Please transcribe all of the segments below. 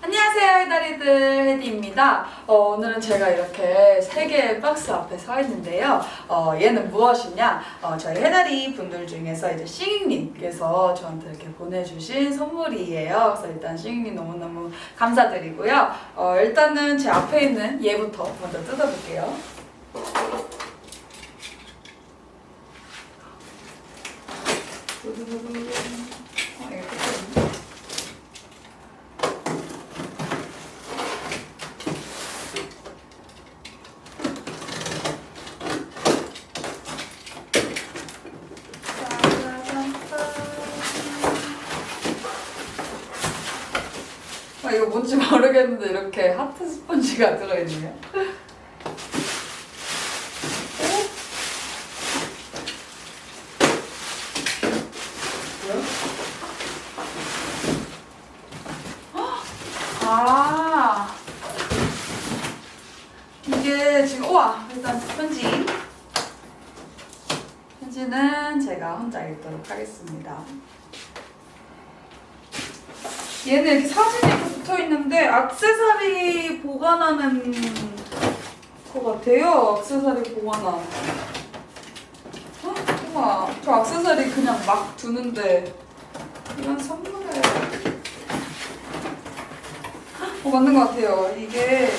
안녕하세요 해다리들 헤디입니다. 어, 오늘은 제가 이렇게 세 개의 박스 앞에 서 있는데요. 어, 얘는 무엇이냐? 어, 저희 해다리 분들 중에서 이제 싱잉님께서 저한테 이렇게 보내주신 선물이에요. 그래서 일단 싱잉님 너무너무 감사드리고요. 어, 일단은 제 앞에 있는 얘부터 먼저 뜯어볼게요. 어, 이거 뜯어볼게요. 아, 이거 뭔지 모르겠는데 이렇게 하트 스펀지가 들어있네요. 뭐야? 아 이게 지금 우와 일단 편지 편지는 제가 혼자 읽도록 하겠습니다. 얘는 이렇게 사진이 붙어 있는데 악세사리 보관하는 것 같아요. 악세사리 보관함. 어? 우와, 저 악세사리 그냥 막 두는데 이런 선물을 어 맞는 것 같아요. 이게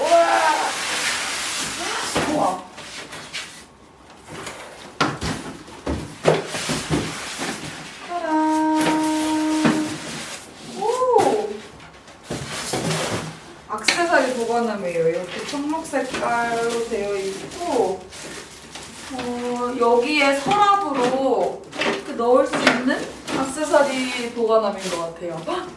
우와, 우와. 짜란. 오! 악세사리 보관함이에요. 청록 색깔로 되어 있고, 어, 여기에 서랍으로 이렇게 넣을 수 있는 악세사리 보관함인 것 같아요. 헉!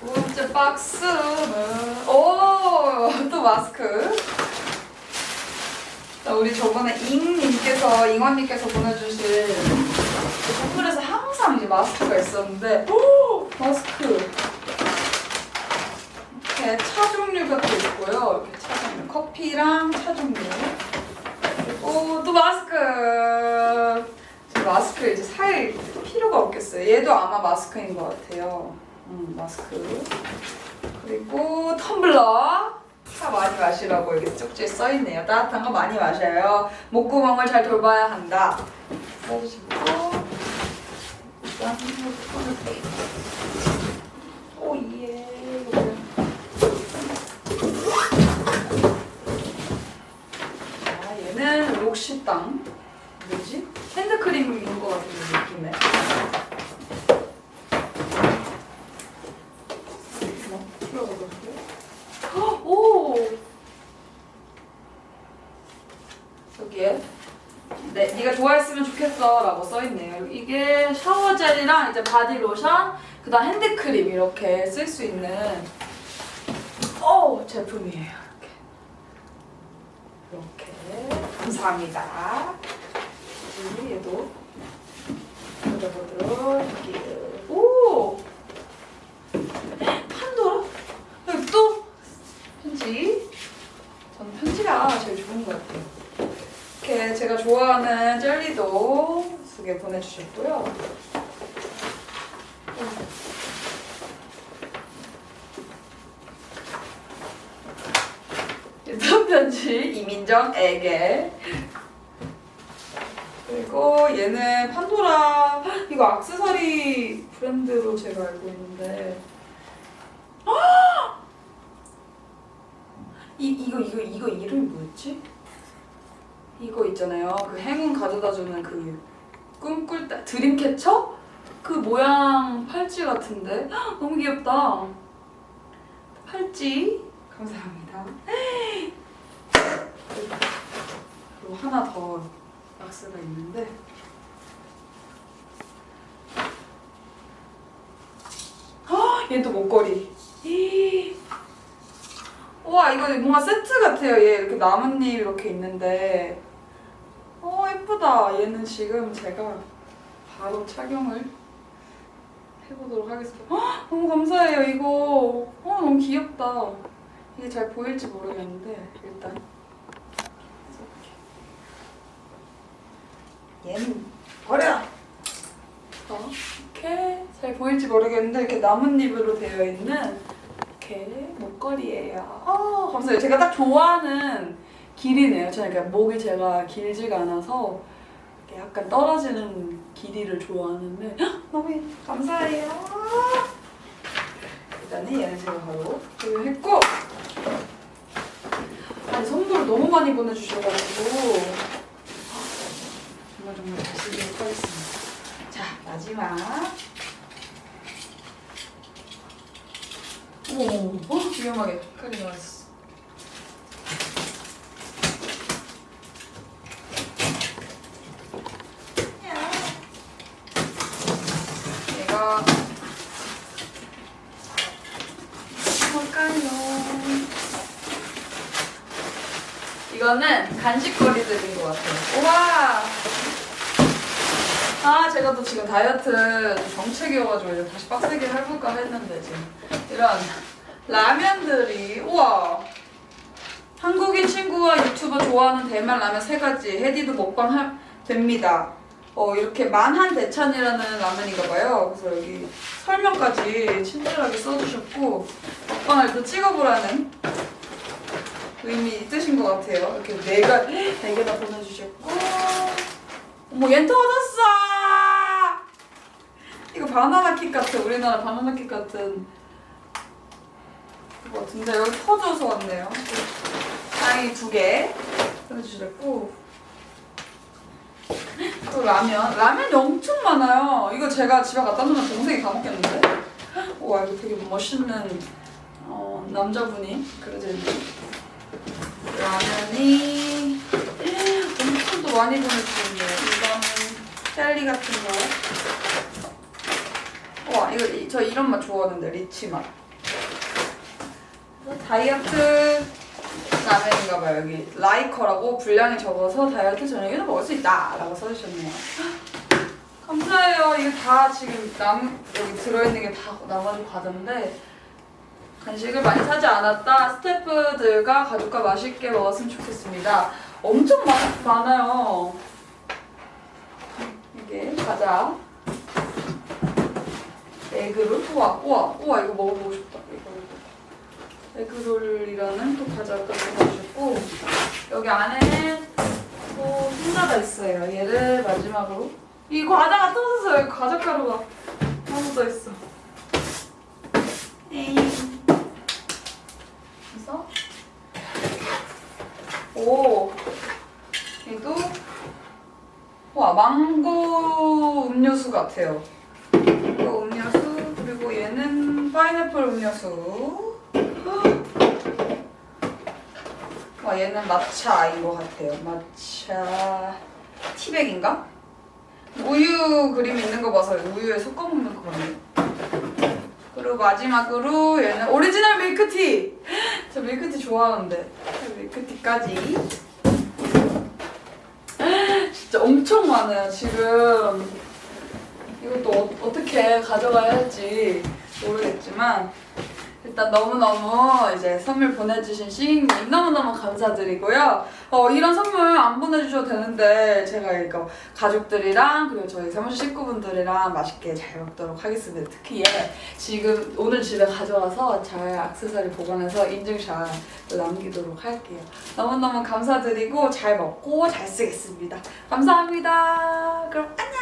두 번째 박스는 오! 또 마스크. 자, 우리 저번에 잉님께서, 잉언님께서 보내주신 항상 이제 마스크가 있었는데, 오! 마스크. 이렇게 차 종류가 또 있고요. 이렇게 차 종류. 커피랑 차 종류. 그리고 또 마스크. 저 마스크 이제 살 필요가 없겠어요. 얘도 아마 마스크인 것 같아요. 음, 마스크. 그리고 텀블러. 차 많이 마시라고 여기 쪽지에 써있네요. 따뜻한 거 많이 마셔요. 목구멍을 잘 돌봐야 한다. 써주시고. 얘는 록시땅. 뭐지? 핸드크림인 것 같은 느낌에. 오! 여기에 네, 네가 좋아했으면 좋겠어 라고 써있네요. 이게 샤워 젤이랑 이제 바디 로션, 그다음 핸드크림 이렇게 쓸 수 있는 오 제품이에요. 이렇게 이렇게 감사합니다. 그리고 얘도 보도보도록 할게요. 오 판도라? 여기 또 편지. 저는 편지가 제일 좋은 것 같아요. 이렇게 제가 좋아하는 젤리도 두개 보내주셨고요. 또 편지 이민정에게 그리고 얘는 판도라 이거 악세사리 브랜드로 제가 알고 있는데 이 이거 이거 이거 이름이 뭐였지? 이거 있잖아요. 그 행운 가져다주는 그 꿈꿀 때 드림캐쳐? 그 모양 팔찌 같은데 헉, 너무 귀엽다. 팔찌 감사합니다. 그리고 하나 더 박스가 있는데 헉, 얘도 목걸이. 우와 이거 뭔가 세트 같아요. 얘 이렇게 나뭇잎 이렇게 있는데 어 예쁘다. 얘는 지금 제가 바로 착용을 해보도록 하겠습니다. 헉, 너무 감사해요 이거. 어 너무 귀엽다. 이게 잘 보일지 모르겠는데 일단 얘는 버려. 어, 이렇게 잘 보일지 모르겠는데 이렇게 나뭇잎으로 되어 있는 이렇게 목걸이에요. 아 감사해요. 제가 딱 좋아하는 길이네요. 그러니까 목이 제가 길지가 않아서 약간 떨어지는 길이를 좋아하는데 헉, 너무 감사해요. 일단은 얘는 제가 바로 구매했고 아니 선물을 너무 많이 보내주셔가지고 정말 정말 잘 쓰도록 하겠습니다. 자 마지막 오, 어, 위험하게 칼이 나왔어. 얘가 뭘까요? 이거는 간식거리들인 것 같아요. 우와! 아, 제가 또 지금 다이어트 정책이어가지고 이제 다시 빡세게 해볼까 했는데 지금 이런 라면들이 우와! 한국인 친구와 유튜버 좋아하는 대만 라면 세 가지 헤디도 먹방 할, 됩니다. 어 이렇게 만한 대찬이라는 라면인가 봐요. 그래서 여기 설명까지 친절하게 써주셨고 먹방을 또 찍어보라는 의미 뜻인 것 같아요. 이렇게 네가 네개다 보내주셨고 어머 얘 터졌어. 이거 바나나 킥 같아. 우리나라 바나나 킥 같은 것 같은데 여기 터져서 왔네요. 다행히 두 개 보내주셨고 또 라면. 라면이 엄청 많아요. 이거 제가 집에 갖다 놓으면 동생이 다 먹겠는데? 와 이거 되게 멋있는 어, 남자분이 그려져 있네. 라면이 엄청 또 많이 보내주셨네요. 이거는 젤리 같은 거. 와 이거 이- 저 이런 맛 좋아하는데 리치 맛. 다이어트 라면인가 봐요. 여기 라이커라고 분량이 적어서 다이어트 저녁에도 먹을 수 있다라고 써주셨네요. 감사해요. 이거 다 지금 남 여기 들어있는 게 다 나머지 과자인데 간식을 많이 사지 않았다. 스태프들과 가족과 맛있게 먹었으면 좋겠습니다. 엄청 많, 많아요. 이게 과자. 에그롤? 우와, 우와, 우와, 이거 먹어보고 싶다. 이거. 에그롤이라는 또 과자가 들어가주셨고, 여기 안에 또 흰자가 있어요. 얘를 마지막으로. 이 과자가 터졌어요. 과자 가루가 묻어 있어. 에이. 그래서 오 얘도 와 망고 음료수 같아요. 이거 음료수 그리고 얘는 파인애플 음료수. 와 얘는 마차인 것 같아요. 마차 티백인가? 우유 그림 있는 거 봐서 우유에 섞어 먹는 거 같네. 그리고 마지막으로 얘는 오리지널 밀크티. 저 밀크티 좋아하는데 밀크티까지. 진짜 엄청 많아요 지금. 이것도 어, 어떻게 가져가야 할지 모르겠지만 일단 너무너무 이제 선물 보내주신 시인님 너무너무 감사드리고요. 어, 이런 선물 안 보내주셔도 되는데 제가 이거 가족들이랑 그리고 저희 사무실 식구분들이랑 맛있게 잘 먹도록 하겠습니다. 특히 얘 지금 오늘 집에 가져와서 잘 액세서리 보관해서 인증샷 남기도록 할게요. 너무너무 감사드리고 잘 먹고 잘 쓰겠습니다. 감사합니다. 그럼 안녕!